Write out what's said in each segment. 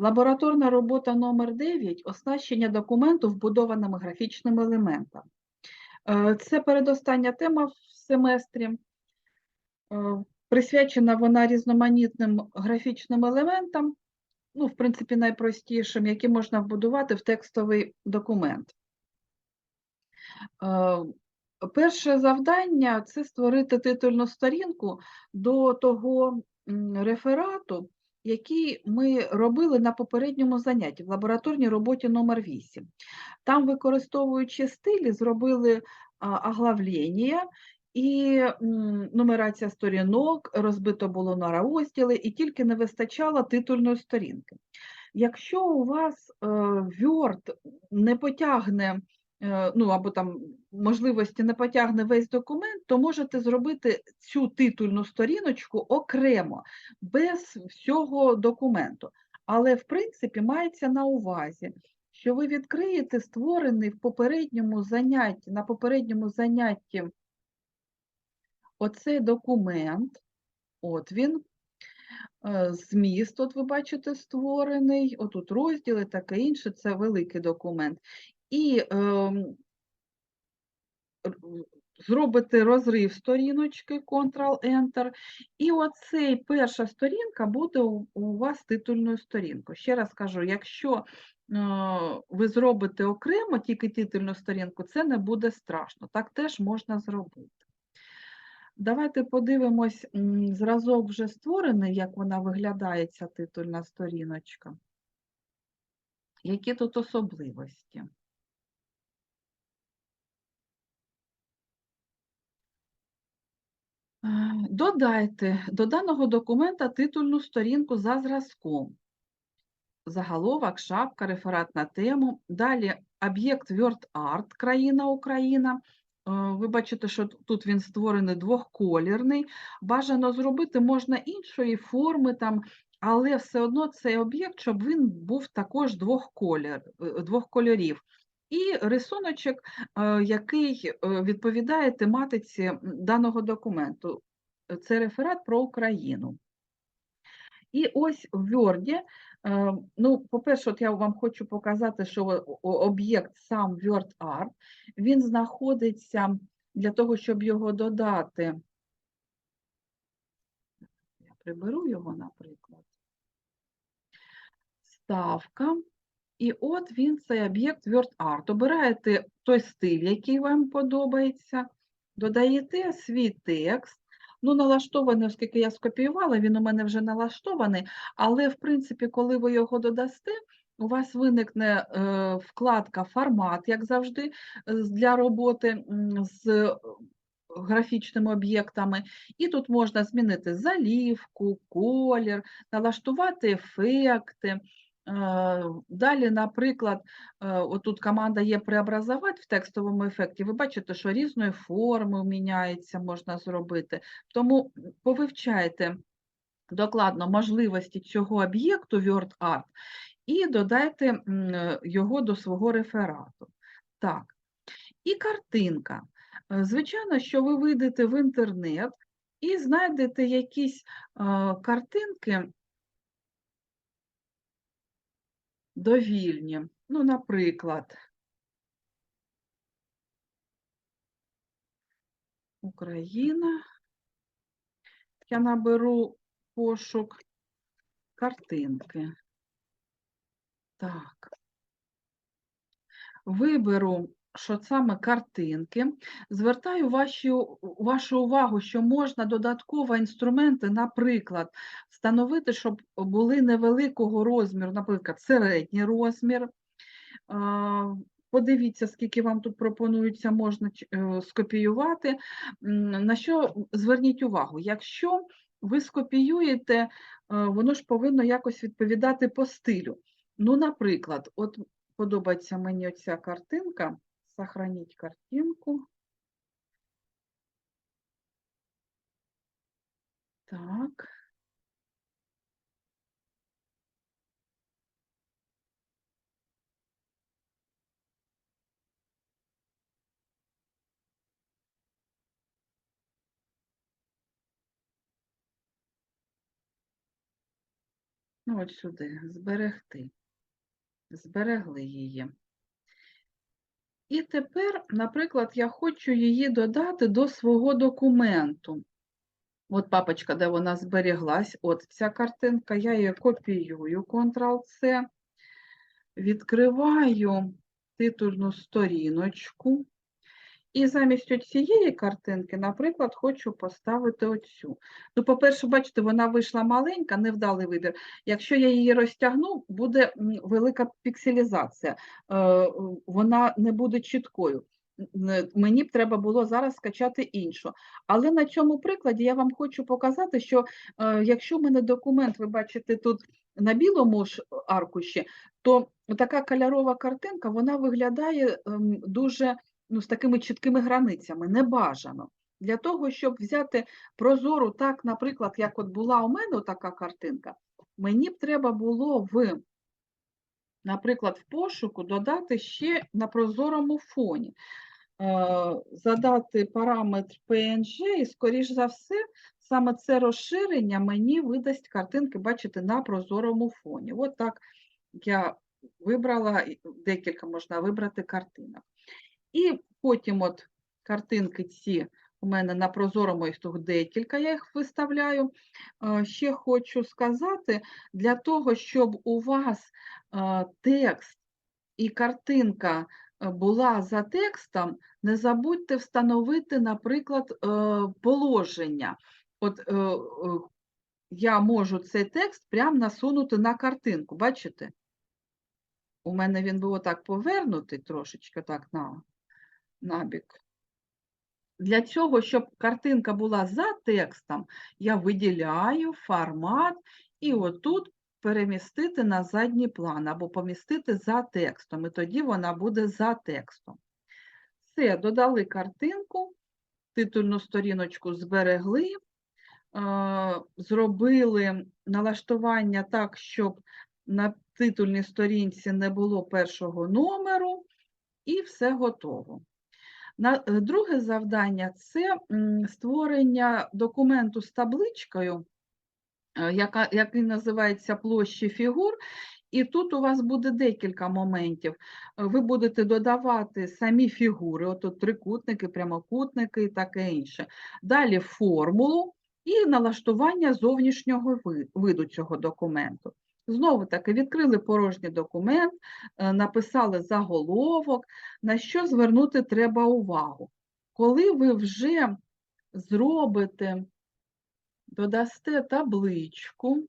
Лабораторна робота номер 9 оснащення документу вбудованими графічними елементами. Е, Це передостання тема в семестрі. Е, Присвячена вона різноманітним графічним елементам, ну, в принципі, найпростішим, які можна вбудувати в текстовий документ. Е, Перше завдання це створити титульну сторінку до того реферату, який ми робили на попередньому занятті в лабораторній роботі номер 8. Там, використовуючи стилі, зробили оглавлення і нумерація сторінок, розбито було на розділи, і тільки не вистачало титульної сторінки. Якщо у вас е, Word не потягне, ну або там можливості не потягне весь документ, то можете зробити цю титульну сторіночку окремо, без всього документу. Але, в принципі, мається на увазі, що ви відкриєте створений в попередньому занятті, на попередньому занятті оцей документ, от він, е, зміст, от ви бачите, створений, отут розділи, таке інше, це великий документ. І р- зробите розрив сторіночки, Ctrl-Enter, і оцей перша сторінка буде у, у вас титульною сторінкою. Ще раз кажу, якщо е, ви зробите окремо тільки титульну сторінку, це не буде страшно. Так теж можна зробити. Давайте подивимось, зразок вже створений, як вона виглядає, ця титульна сторіночка. Які тут особливості? Додайте до даного документа титульну сторінку за зразком. Заголовок, шапка, реферат на тему. Далі об'єкт WordArt, країна Україна. Е, Ви бачите, що тут він створений двохколірний. Бажано зробити можна іншої форми, там, але все одно цей об'єкт, щоб він був також двох, колір, е, кольорів. І рисуночок, е, який е, відповідає тематиці даного документу. Це реферат про Україну. І ось в Word, е, ну, по-перше, я вам хочу показати, що об'єкт сам WordArt, він знаходиться для того, щоб його додати. Я приберу його, наприклад. Ставка. І от він, цей об'єкт WordArt. Обираєте той стиль, який вам подобається, додаєте свій текст. Ну, налаштований, оскільки я скопіювала, він у мене вже налаштований, але, в принципі, коли ви його додасте, у вас виникне е, вкладка формат, як завжди, е, для роботи з е, графічними об'єктами. І тут можна змінити залівку, колір, налаштувати ефекти. Е, Далі, наприклад, е, отут команда є преобразувати в текстовому ефекті. Ви бачите, що різної форми міняється, можна зробити. Тому повивчайте докладно можливості цього об'єкту WordArt і додайте е, його до свого реферату. Так, і картинка. Е, Звичайно, що ви вийдете в інтернет і знайдете якісь е, картинки довільні. Ну, наприклад, Україна. Я наберу пошук картинки. Так. Виберу, що саме картинки. Звертаю ваші, вашу увагу, що можна додатково інструменти, наприклад, встановити, щоб були невеликого розміру, наприклад, середній розмір. Подивіться, скільки вам тут пропонується, можна е, скопіювати. На що зверніть увагу, якщо ви скопіюєте, е, воно ж повинно якось відповідати по стилю. Ну, наприклад, от подобається мені оця картинка. Сохраніть картинку. Так. Ну, от сюди, зберегти. Зберегли її. І тепер, наприклад, я хочу її додати до свого документу. От папочка, де вона зберіглась, от ця картинка, я її копіюю, Ctrl-C, відкриваю титульну сторіночку. І замість цієї картинки, наприклад, хочу поставити оцю. Ну, по-перше, бачите, вона вийшла маленька, невдалий вибір. Якщо я її розтягну, буде велика пікселізація, е, вона не буде чіткою. Е, Мені б треба було зараз скачати іншу. Але на цьому прикладі я вам хочу показати, що е, якщо в мене документ, ви бачите тут на білому ж аркуші, то така кольорова картинка, вона виглядає ем, дуже ну, з такими чіткими границями, не бажано. Для того, щоб взяти прозору, так, наприклад, як от була у мене така картинка, мені б треба було в, наприклад, в пошуку додати ще на прозорому фоні. Е, Задати параметр PNG, і, скоріш за все, саме це розширення мені видасть картинки, бачите, на прозорому фоні. От так я вибрала, декілька можна вибрати картинок. І потім от картинки ці у мене на прозорому їх тут декілька, я їх виставляю. Е, Ще хочу сказати, для того, щоб у вас е, текст і картинка е, була за текстом, не забудьте встановити, наприклад, положення. От я можу цей текст прямо насунути на картинку, бачите? У мене він був отак повернутий трошечки так на, набік. Для цього, щоб картинка була за текстом, я виділяю формат і отут перемістити на задній план або помістити за текстом, і тоді вона буде за текстом. Все, додали картинку, титульну сторіночку зберегли, е, зробили налаштування так, щоб на титульній сторінці не було першого номеру, і все готово. Е, друге завдання це створення документу з табличкою, е, яка, який називається площі фігур. І тут у вас буде декілька моментів. Е, Ви будете додавати самі фігури, от трикутники, прямокутники і таке інше. Далі формулу і налаштування зовнішнього ви- виду цього документу. Знову таки, відкрили порожній документ, е, написали заголовок, на що звернути треба увагу. Коли ви вже зробите, додасте табличку,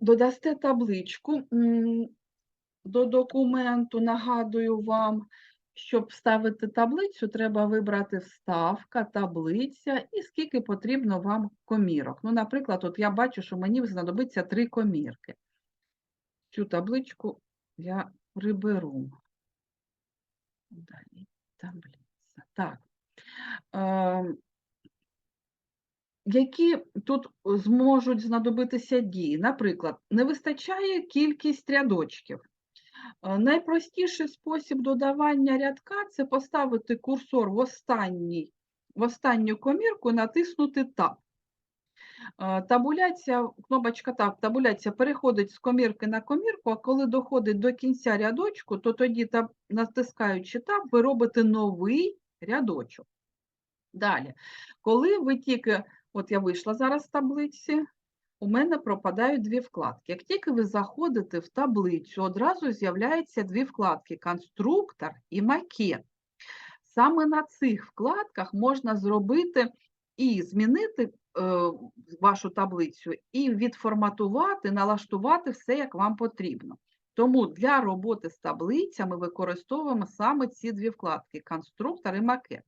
додасте табличку до документу, нагадую вам, щоб вставити таблицю, треба вибрати вставка, таблиця і скільки потрібно вам комірок. Ну, наприклад, от я бачу, що мені знадобиться три комірки. Цю табличку я приберу. Далі таблиця. Так. Е, які тут зможуть знадобитися дії? Наприклад, не вистачає кількість рядочків. Е, Найпростіший спосіб додавання рядка це поставити курсор в, останній, в останню комірку натиснути Tab. Е, Табуляція, кнопочка Tab, табуляція переходить з комірки на комірку, а коли доходить до кінця рядочку, то тоді, таб- натискаючи Tab, ви робите новий рядочок. Далі, коли ви тільки, от я вийшла зараз з таблиці, у мене пропадають дві вкладки. Як тільки ви заходите в таблицю, одразу з'являються дві вкладки конструктор і макет. Саме на цих вкладках можна зробити і змінити е, вашу таблицю, і відформатувати, налаштувати все, як вам потрібно. Тому для роботи з таблицями використовуємо саме ці дві вкладки конструктор і макет.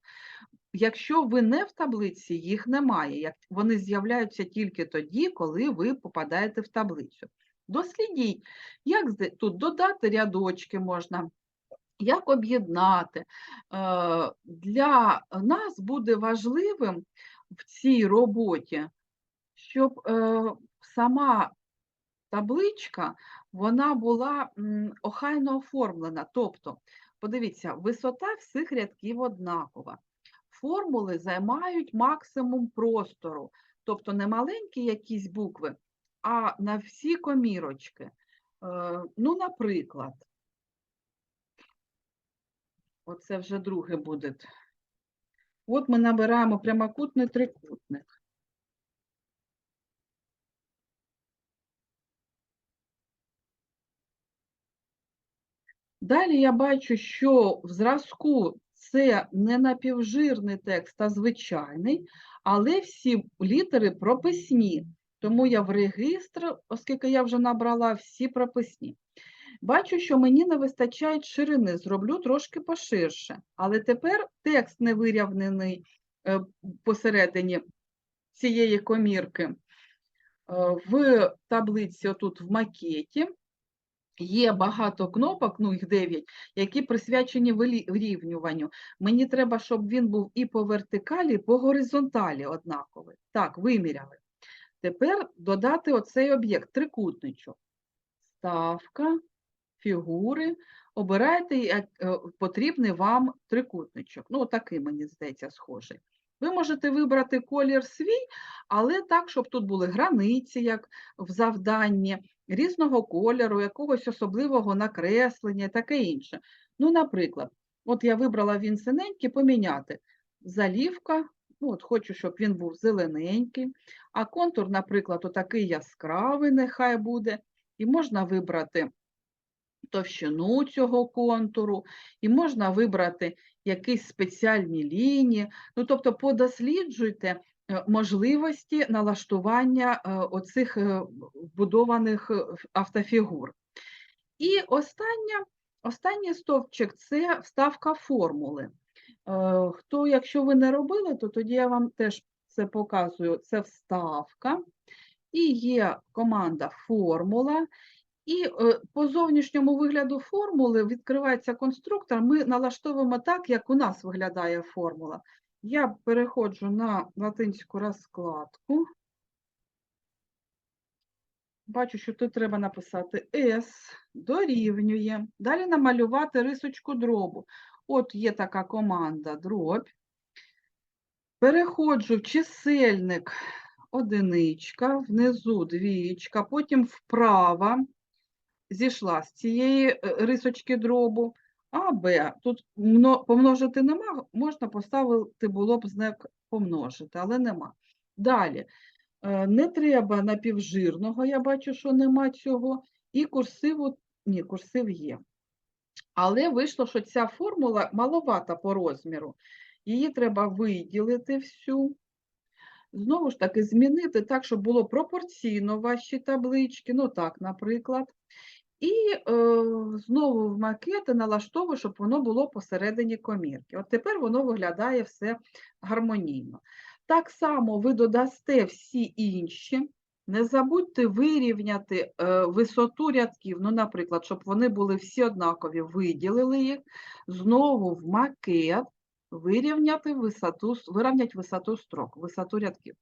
Якщо ви не в таблиці, їх немає. Вони з'являються тільки тоді, коли ви попадаєте в таблицю. Дослідіть, як тут додати рядочки можна, як об'єднати. Е, Для нас буде важливим в цій роботі, щоб е, сама табличка вона була охайно оформлена. Тобто, подивіться, висота всіх рядків однакова формули займають максимум простору. тобто не маленькі якісь букви, а на всі комірочки. Е, Ну, наприклад, оце вже друге буде. От ми набираємо прямокутний трикутник. Далі я бачу, що в зразку це не напівжирний текст, а звичайний, але всі літери прописні. Тому я в регістр, оскільки я вже набрала всі прописні. Бачу, що мені не вистачає ширини, зроблю трошки поширше. Але тепер текст не вирівнений е, посередині цієї комірки. Е, В таблиці, отут в макеті, є багато кнопок, ну їх 9, які присвячені вирівнюванню. Мені треба, щоб він був і по вертикалі, і по горизонталі однаковий. Так, виміряли. Тепер додати оцей об'єкт, трикутничок. Ставка, фігури. Обирайте е, потрібний вам трикутничок. Ну, такий, мені здається, схожий. Ви можете вибрати колір свій, але так, щоб тут були границі, як в завданні, різного кольору, якогось особливого накреслення, таке інше. Ну, наприклад, от я вибрала він синенький, поміняти. Залівка, ну, от хочу, щоб він був зелененький, а контур, наприклад, отакий яскравий нехай буде, і можна вибрати товщину цього контуру, і можна вибрати якісь спеціальні лінії. Ну, тобто подосліджуйте е, можливості налаштування е, оцих е, вбудованих автофігур. І остання, останній стовпчик – це вставка формули. Хто, якщо ви не робили, то тоді я вам теж це показую. Це вставка, і є команда формула, і е, по зовнішньому вигляду формули відкривається конструктор, ми налаштовуємо так, як у нас виглядає формула. Я переходжу на латинську розкладку. Бачу, що тут треба написати S дорівнює. Далі намалювати рисочку дробу. От є така команда дробь. Переходжу в чисельник одиничка, внизу двічка, потім вправо зійшла з цієї е, рисочки дробу. А, Б. Тут помножити нема, можна поставити було б знак помножити, але нема. Далі. Е, Не треба напівжирного, я бачу, що нема цього. І курсиву, ні, курсив є. Але вийшло, що ця формула маловата по розміру. Її треба виділити всю. Знову ж таки, змінити так, щоб було пропорційно ваші таблички. Ну так, наприклад. І е, знову в макети налаштовую, щоб воно було посередині комірки. От тепер воно виглядає все гармонійно. Так само ви додасте всі інші. Не забудьте вирівняти е, висоту рядків, ну, наприклад, щоб вони були всі однакові, виділили їх, знову в макет вирівняти висоту, вирівняти висоту строк, висоту рядків.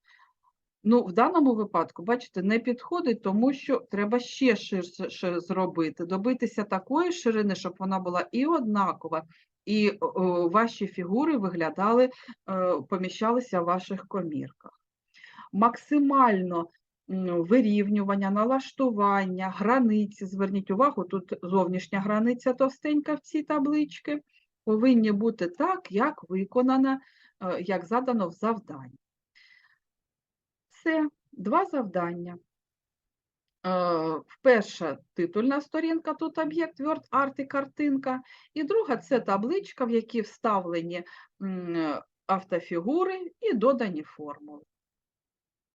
Ну, в даному випадку, бачите, не підходить, тому що треба ще ширше зробити, добитися такої ширини, щоб вона була і однакова, і о, ваші фігури виглядали, е, поміщалися в ваших комірках. Максимально вирівнювання, налаштування, границі, зверніть увагу, тут зовнішня границя товстенька в цій табличці, повинні бути так, як виконано, е, як задано в завданні. Це два завдання. Е, Перша титульна сторінка, тут об'єкт Word Art і картинка, і друга це табличка, в якій вставлені автофігури і додані формули.